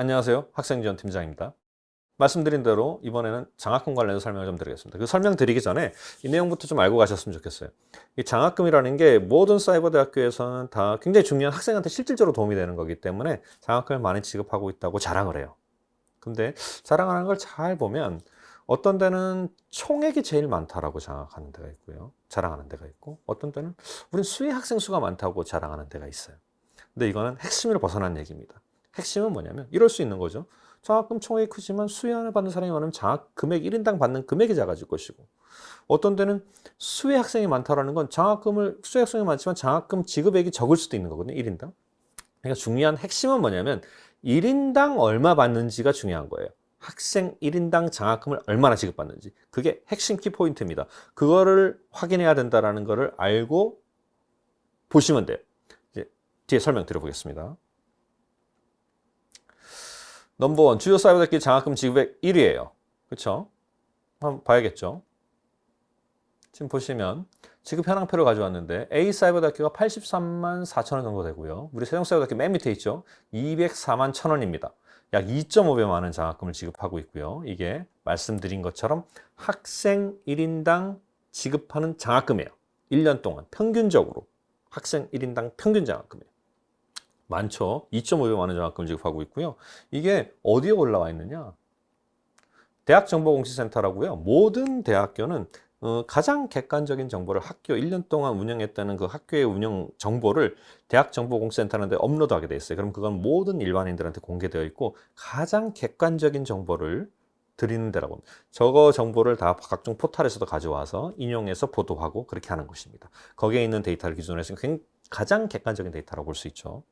안녕하세요. 학생지원 팀장입니다. 말씀드린 대로 이번에는 장학금 관련해서 설명을 좀 드리겠습니다. 그 설명 드리기 전에 이 내용부터 좀 알고 가셨으면 좋겠어요. 이 장학금이라는 게 모든 사이버 대학교에서는 다 굉장히 중요한 학생한테 실질적으로 도움이 되는 거기 때문에 장학금을 많이 지급하고 있다고 자랑을 해요. 근데 자랑하는 걸 잘 보면 어떤 데는 총액이 제일 많다라고 자랑하는 데가 있고요. 자랑하는 데가 있고 어떤 때는 우린 수의 학생 수가 많다고 자랑하는 데가 있어요. 근데 이거는 핵심을 벗어난 얘기입니다. 핵심은 뭐냐면 이럴 수 있는 거죠. 장학금 총액이 크지만 수혜안을 받는 사람이 많으면 장학 금액 1인당 받는 금액이 작아질 것이고 어떤 때는 수혜 학생이 많다라는 건 장학금을 수혜 학생이 많지만 장학금 지급액이 적을 수도 있는 거거든요. 1인당. 그러니까 중요한 핵심은 뭐냐면 1인당 얼마 받는지가 중요한 거예요. 학생 1인당 장학금을 얼마나 지급받는지. 그게 핵심 키포인트입니다. 그거를 확인해야 된다라는 거를 알고 보시면 돼요. 이제 뒤에 설명 드려보겠습니다. 넘버원 주요 사이버대학교 장학금 지급액 1위예요. 그렇죠? 한번 봐야겠죠. 지금 보시면 지급 현황표를 가져왔는데 A 사이버대학교가 83만 4천 원 정도 되고요. 우리 세종사이버대학교 맨 밑에 있죠. 204만 1천 원입니다. 약 2.5배 많은 장학금을 지급하고 있고요. 이게 말씀드린 것처럼 학생 1인당 지급하는 장학금이에요. 1년 동안 평균적으로 학생 1인당 평균 장학금이에요. 많죠. 2.5배 많은 장학금을 지급하고 있고요. 이게 어디에 올라와 있느냐? 대학정보공시센터라고요. 모든 대학교는 어, 가장 객관적인 정보를 학교 1년 동안 운영했다는 그 학교의 운영 정보를 대학정보공시센터한테 업로드하게 돼 있어요. 그럼 그건 모든 일반인들한테 공개되어 있고 가장 객관적인 정보를 드리는 데라고 합니다. 저거 정보를 다 각종 포털에서도 가져와서 인용해서 보도하고 그렇게 하는 것입니다. 거기에 있는 데이터를 기준으로 해서 가장 객관적인 데이터라고 볼 수 있죠.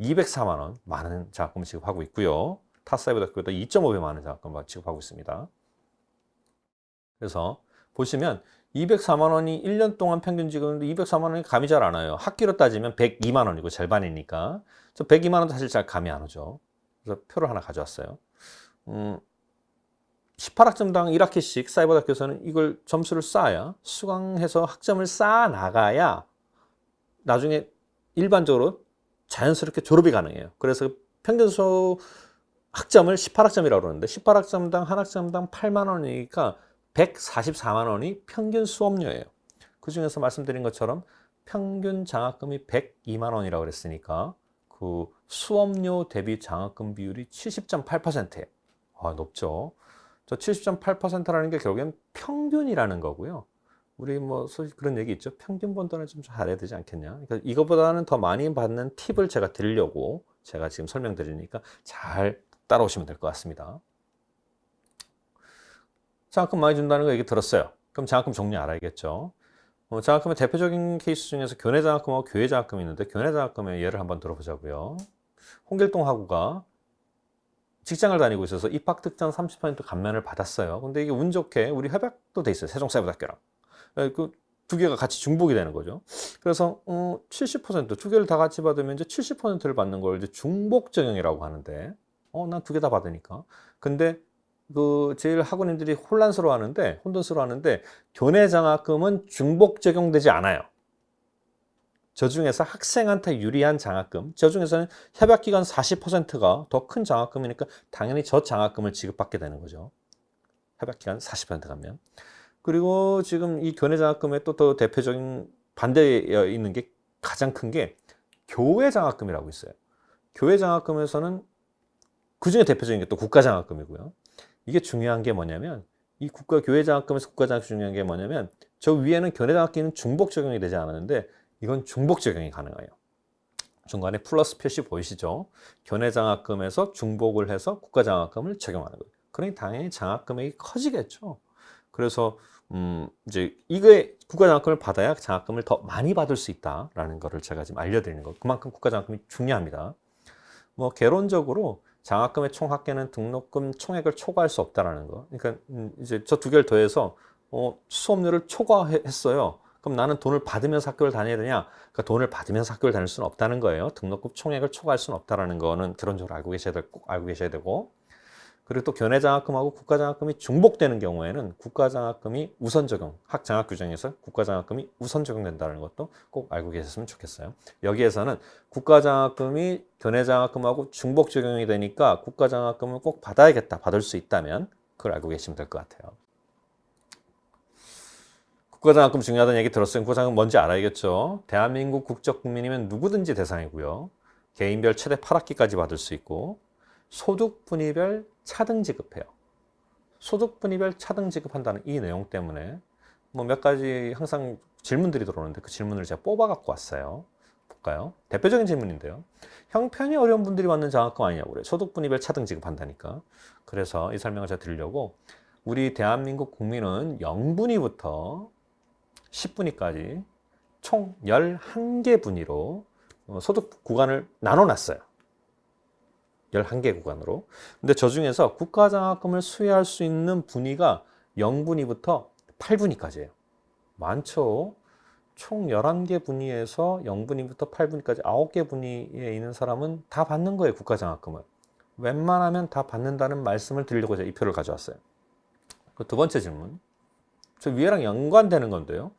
204만 원 많은 장학금을 지급하고 있고요. 타 사이버대학교보다 2.5배 많은 장학금을 지급하고 있습니다. 그래서 보시면 204만 원이 1년 동안 평균 지급인데 204만 원이 감이 잘 안 와요. 학기로 따지면 102만 원이고 절반이니까. 저 102만 원도 사실 잘 감이 안 오죠. 그래서 표를 하나 가져왔어요. 음, 18학점당 1학기씩 사이버대학교에서는 이걸 점수를 쌓아야 수강해서 학점을 쌓아 나가야 나중에 일반적으로 자연스럽게 졸업이 가능해요. 그래서 평균 수 학점을 18학점이라고 그러는데 18학점당 한 학점당 8만 원이니까 144만 원이 평균 수업료예요. 그 중에서 말씀드린 것처럼 평균 장학금이 102만 원이라고 그랬으니까 그 수업료 대비 장학금 비율이 70.8%예요. 아, 높죠. 저 70.8%라는 게 결국엔 평균이라는 거고요. 우리 뭐 소위 그런 얘기 있죠. 평균보다는 좀 잘해야 되지 않겠냐. 그러니까 이거보다는 더 많이 받는 팁을 제가 드리려고 제가 지금 설명드리니까 잘 따라오시면 될 것 같습니다. 장학금 많이 준다는 거 얘기 들었어요. 그럼 장학금 종류 알아야겠죠. 어, 장학금의 대표적인 케이스 중에서 교내 장학금하고 교회 장학금이 있는데 교내 장학금의 예를 한번 들어보자고요. 홍길동 하구가 직장을 다니고 있어서 입학 특전 30% 감면을 받았어요. 근데 이게 운 좋게 우리 협약도 돼 있어요. 세종사이버대학교랑. 그 두 개가 같이 중복이 되는 거죠. 그래서 어, 70%두 개를 다 같이 받으면 이제 70%를 받는 걸 이제 중복 적용이라고 하는데 어, 난 두 개 다 받으니까. 근데 그 제일 학우님들이 혼란스러워 하는데 혼돈스러워 하는데 교내 장학금은 중복 적용되지 않아요. 저 중에서 학생한테 유리한 장학금, 저 중에서는 협약 기간 40%가 더 큰 장학금이니까 당연히 저 장학금을 지급받게 되는 거죠. 협약 기간 40% 가면. 그리고 지금 이 교내 장학금의 또 더 대표적인 반대에 있는 게 가장 큰 게 교회 장학금이라고 있어요. 교회 장학금에서는 그 중에 대표적인 게 또 국가 장학금이고요. 이게 중요한 게 뭐냐면 이 국가 교회 장학금에서 국가 장학금 중요한 게 뭐냐면 저 위에는 교내 장학금은 중복 적용이 되지 않았는데 이건 중복 적용이 가능해요. 중간에 플러스 표시 보이시죠? 교내 장학금에서 중복을 해서 국가 장학금을 적용하는 거예요. 그러니 당연히 장학금액이 커지겠죠. 그래서 음 이제 이거에 국가 장학금을 받아야 장학금을 더 많이 받을 수 있다라는 거를 제가 지금 알려드리는 거. 그만큼 국가 장학금이 중요합니다. 뭐 개론적으로 장학금의 총 합계는 등록금 총액을 초과할 수 없다라는 거. 그러니까 음, 이제 저 두 개를 더해서 어, 수업료를 초과했어요. 그럼 나는 돈을 받으면서 학교를 다녀야 되냐? 그러니까 돈을 받으면서 학교를 다닐 수는 없다는 거예요. 등록금 총액을 초과할 수는 없다라는 거는 결론적으로 알고 계셔야 될, 꼭 알고 계셔야 되고. 그리고 또 교내장학금하고 국가장학금이 중복되는 경우에는 국가장학금이 우선 적용, 학장학 규정에서 국가장학금이 우선 적용된다는 것도 꼭 알고 계셨으면 좋겠어요. 여기에서는 국가장학금이 교내장학금하고 중복 적용이 되니까 국가장학금을 꼭 받아야겠다, 받을 수 있다면 그걸 알고 계시면 될 것 같아요. 국가장학금 중요하다는 얘기 들었으면 국가장학금 뭔지 알아야겠죠. 대한민국 국적 국민이면 누구든지 대상이고요. 개인별 최대 8학기까지 받을 수 있고 소득 분위별 차등 지급해요. 소득 분위별 차등 지급한다는 이 내용 때문에 뭐 몇 가지 항상 질문들이 들어오는데 그 질문을 제가 뽑아 갖고 왔어요. 볼까요? 대표적인 질문인데요. 형편이 어려운 분들이 받는 장학금 아니냐고 그래요. 소득 분위별 차등 지급한다니까. 그래서 이 설명을 제가 드리려고 우리 대한민국 국민은 0분위부터 10분위까지 총 11개 분위로 어, 소득 구간을 나눠 놨어요. 11개 구간으로. 근데 저 중에서 국가장학금을 수여할 수 있는 분위가 0분위부터 8분위까지예요. 많죠? 총 11개 분위에서 0분위부터 8분위까지 9개 분위에 있는 사람은 다 받는 거예요, 국가장학금을. 웬만하면 다 받는다는 말씀을 드리려고 제가 이 표를 가져왔어요. 그 두 번째 질문. 저 위에랑 연관되는 건데요.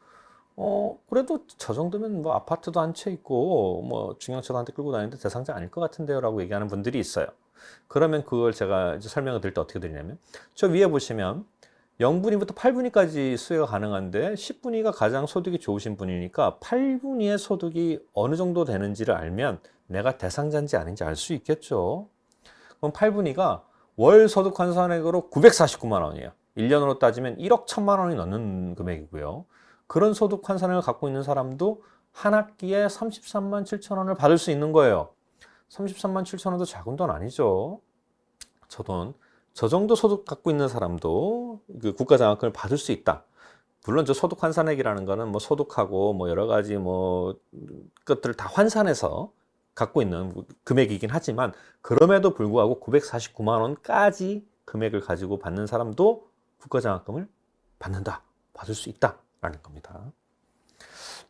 어, 그래도 저 정도면 뭐 아파트도 한 채 있고, 뭐 중형차도 한 대 끌고 다니는데 대상자 아닐 것 같은데요. 라고 얘기하는 분들이 있어요. 그러면 그걸 제가 이제 설명을 드릴 때 어떻게 드리냐면, 저 위에 보시면 0분위부터 8분위까지 수혜가 가능한데 10분위가 가장 소득이 좋으신 분이니까 8분위의 소득이 어느 정도 되는지를 알면 내가 대상자인지 아닌지 알 수 있겠죠. 그럼 8분위가 월 소득 환산액으로 949만 원이에요. 1년으로 따지면 1억 1천만 원이 넘는 금액이고요. 그런 소득 환산액을 갖고 있는 사람도 한 학기에 33만 7천 원을 받을 수 있는 거예요. 33만 7천 원도 작은 돈 아니죠. 저 돈, 저 정도 소득 갖고 있는 사람도 그 국가장학금을 받을 수 있다. 물론 저 소득 환산액이라는 거는 뭐 소득하고 뭐 여러 가지 뭐 것들을 다 환산해서 갖고 있는 금액이긴 하지만 그럼에도 불구하고 949만 원까지 금액을 가지고 받는 사람도 국가장학금을 받는다. 받을 수 있다 라는 겁니다.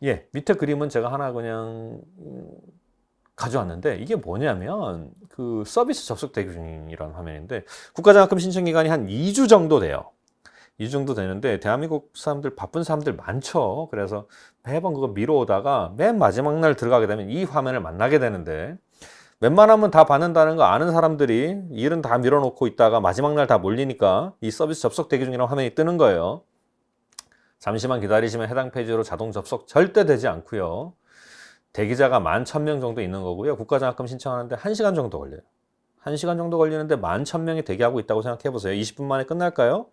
예, 밑에 그림은 제가 하나 그냥 음, 가져왔는데 이게 뭐냐면 그 서비스 접속 대기 중이라는 화면인데 국가장학금 신청 기간이 한 2주 정도 돼요. 2주 정도 되는데 대한민국 사람들 바쁜 사람들 많죠. 그래서 매번 그거 미뤄오다가 맨 마지막 날 들어가게 되면 이 화면을 만나게 되는데 웬만하면 다 받는다는 거 아는 사람들이 일은 다 밀어놓고 있다가 마지막 날 다 몰리니까 이 서비스 접속 대기 중이라는 화면이 뜨는 거예요. 잠시만 기다리시면 해당 페이지로 자동 접속 절대 되지 않고요. 대기자가 만 천 명 정도 있는 거고요. 국가장학금 신청하는데 한시간 정도 걸려요. 한시간 정도 걸리는데 만 천 명이 대기하고 있다고 생각해 보세요. 20분 만에 끝날까요?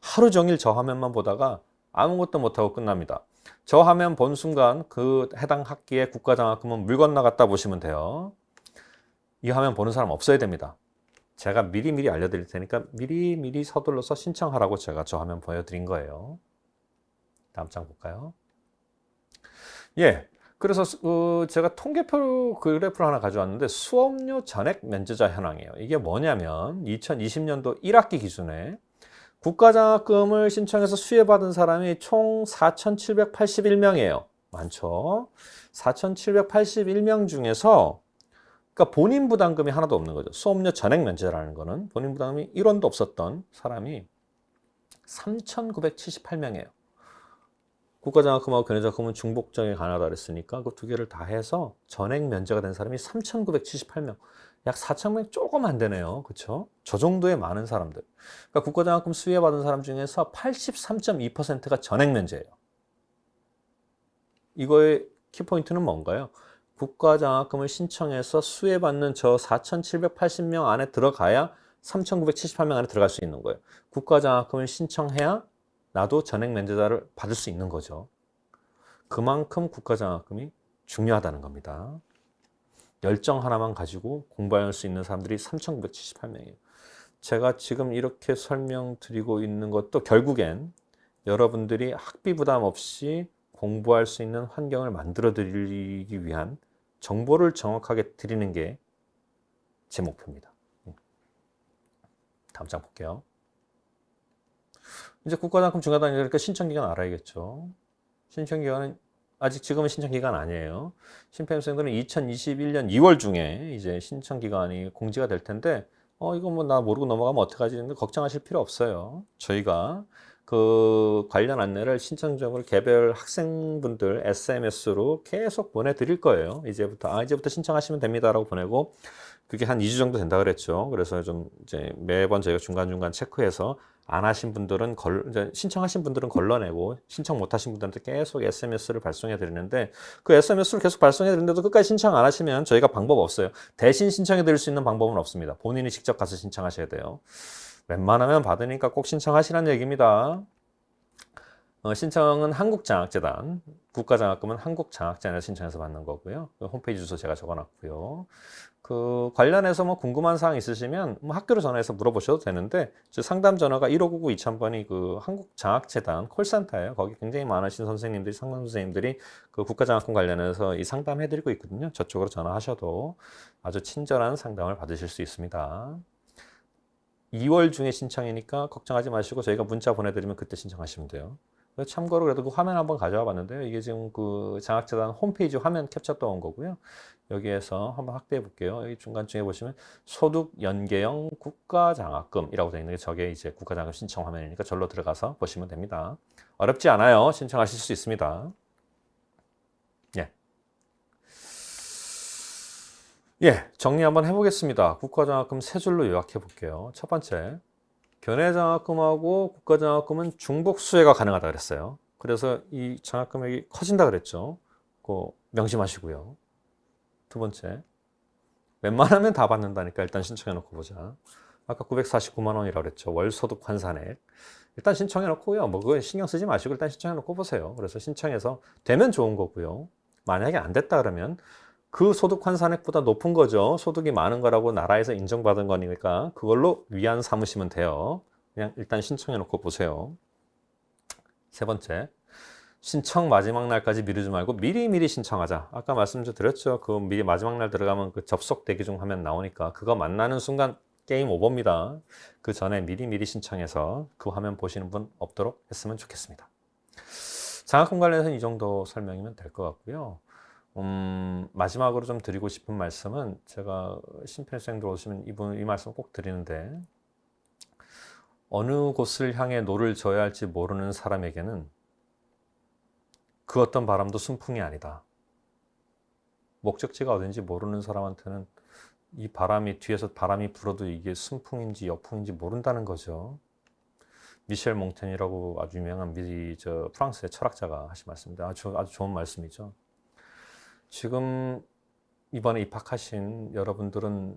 하루 종일 저 화면만 보다가 아무것도 못하고 끝납니다. 저 화면 본 순간 그 해당 학기의 국가장학금은 물 건너갔다 보시면 돼요. 이 화면 보는 사람 없어야 됩니다. 제가 미리미리 알려드릴 테니까 미리미리 서둘러서 신청하라고 제가 저 화면 보여드린 거예요. 다음 장 볼까요? 예. 그래서 어, 제가 통계표 그래프를 하나 가져왔는데 수업료 전액 면제자 현황이에요. 이게 뭐냐면 2020년도 1학기 기준에 국가장학금을 신청해서 수혜받은 사람이 총 4,781명이에요. 많죠? 4,781명 중에서 그러니까 본인 부담금이 하나도 없는 거죠. 수업료 전액 면제라는 거는 본인 부담금이 1원도 없었던 사람이 3,978명이에요. 국가장학금하고 교내장학금은 중복적에 관하다 그랬으니까 그 두 개를 다 해서 전액 면제가 된 사람이 3,978명. 약 4,000명 조금 안 되네요. 그렇죠? 저 정도의 많은 사람들. 그러니까 국가장학금 수혜받은 사람 중에서 83.2%가 전액 면제예요. 이거의 키포인트는 뭔가요? 국가장학금을 신청해서 수혜받는 저 4,780명 안에 들어가야 3,978명 안에 들어갈 수 있는 거예요. 국가장학금을 신청해야 나도 전액 면제자를 받을 수 있는 거죠. 그만큼 국가장학금이 중요하다는 겁니다. 열정 하나만 가지고 공부할 수 있는 사람들이 3,978명이에요. 제가 지금 이렇게 설명드리고 있는 것도 결국엔 여러분들이 학비 부담 없이 공부할 수 있는 환경을 만들어 드리기 위한 정보를 정확하게 드리는 게 제 목표입니다. 다음 장 볼게요. 이제 국가장학금 중요하다니까 신청기간 알아야겠죠. 신청기간은 아직 지금은 신청기간 아니에요. 심폐임생들은 2021년 2월 중에 이제 신청기간이 공지가 될 텐데 어, 이거 뭐 나 모르고 넘어가면 어떡하지? 근데 걱정하실 필요 없어요. 저희가 그 관련 안내를 신청적으로 개별 학생분들 SMS로 계속 보내드릴 거예요. 이제부터, 아, 이제부터 신청하시면 됩니다라고 보내고, 그게 한 2주 정도 된다 그랬죠. 그래서 좀 이제 매번 저희가 중간중간 체크해서 안 하신 분들은 걸, 신청하신 분들은 걸러내고 신청 못 하신 분들한테 계속 SMS를 발송해 드리는데 그 SMS를 계속 발송해 드리는데도 끝까지 신청 안 하시면 저희가 방법 없어요. 대신 신청해 드릴 수 있는 방법은 없습니다. 본인이 직접 가서 신청하셔야 돼요. 웬만하면 받으니까 꼭 신청하시라는 얘기입니다. 어, 신청은 한국장학재단, 국가장학금은 한국장학재단에서 신청해서 받는 거고요. 그 홈페이지 주소 제가 적어놨고요. 그 관련해서 뭐 궁금한 사항 있으시면 뭐 학교로 전화해서 물어보셔도 되는데 저 상담 전화가 1599 2000번이 그 한국장학재단 콜센터예요. 거기 굉장히 많으신 선생님들이 상담 선생님들이 그 국가장학금 관련해서 이 상담해 드리고 있거든요. 저쪽으로 전화하셔도 아주 친절한 상담을 받으실 수 있습니다. 2월 중에 신청이니까 걱정하지 마시고 저희가 문자 보내드리면 그때 신청하시면 돼요. 참고로 그래도 그 화면 한번 가져와 봤는데요. 이게 지금 그 장학재단 홈페이지 화면 캡처 떠온 거고요. 여기에서 한번 확대해 볼게요. 여기 중간중에 보시면 소득 연계형 국가장학금이라고 되어 있는 게 저게 이제 국가장학금 신청 화면이니까 절로 들어가서 보시면 됩니다. 어렵지 않아요. 신청하실 수 있습니다. 예. 예, 정리 한번 해보겠습니다. 국가장학금 세 줄로 요약해 볼게요. 첫 번째, 견해장학금하고 국가장학금은 중복 수혜가 가능하다 그랬어요. 그래서 이 장학금액이 커진다 그랬죠. 그 명심하시고요. 두 번째, 웬만하면 다 받는다니까 일단 신청해 놓고 보자. 아까 949만 원이라고 그랬죠. 월소득 환산액. 일단 신청해 놓고요. 뭐 그거 신경 쓰지 마시고 일단 신청해 놓고 보세요. 그래서 신청해서 되면 좋은 거고요. 만약에 안 됐다 그러면 그 소득 환산액보다 높은 거죠. 소득이 많은 거라고 나라에서 인정받은 거니까 그걸로 위안 삼으시면 돼요. 그냥 일단 신청해 놓고 보세요. 세 번째, 신청 마지막 날까지 미루지 말고 미리미리 신청하자. 아까 말씀 좀 드렸죠. 그 미리 마지막 날 들어가면 그 접속 대기 중 화면 나오니까 그거 만나는 순간 게임 오버입니다. 그 전에 미리미리 신청해서 그 화면 보시는 분 없도록 했으면 좋겠습니다. 장학금 관련해서는 이 정도 설명이면 될 것 같고요. 음, 마지막으로 좀 드리고 싶은 말씀은 제가 신편생들 오시면 이분 이 말씀 꼭 드리는데 어느 곳을 향해 노를 져야 할지 모르는 사람에게는 그 어떤 바람도 순풍이 아니다. 목적지가 어딘지 모르는 사람한테는 이 바람이 뒤에서 바람이 불어도 이게 순풍인지 역풍인지 모른다는 거죠. 미셸 몽텐이라고 아주 유명한 미, 저 프랑스의 철학자가 하신 말씀인데 아주 아주 좋은 말씀이죠. 지금 이번에 입학하신 여러분들은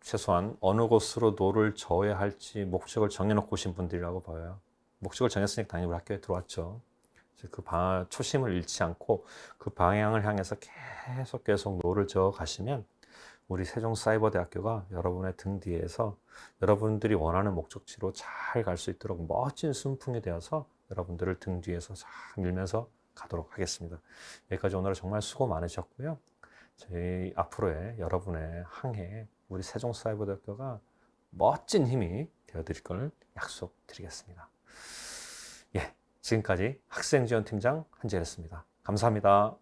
최소한 어느 곳으로 노를 저어야 할지 목적을 정해놓고 오신 분들이라고 봐요. 목적을 정했으니까 당연히 우리 학교에 들어왔죠. 그 방, 초심을 잃지 않고 그 방향을 향해서 계속 계속 노를 저어 가시면 우리 세종사이버대학교가 여러분의 등 뒤에서 여러분들이 원하는 목적지로 잘 갈 수 있도록 멋진 순풍이 되어서 여러분들을 등 뒤에서 잘 밀면서 가도록 하겠습니다. 여기까지 오늘 정말 수고 많으셨고요. 저희 앞으로의 여러분의 항해 우리 세종사이버대학교가 멋진 힘이 되어드릴 걸 약속드리겠습니다. 예, 지금까지 학생지원팀장 한재였습니다. 감사합니다.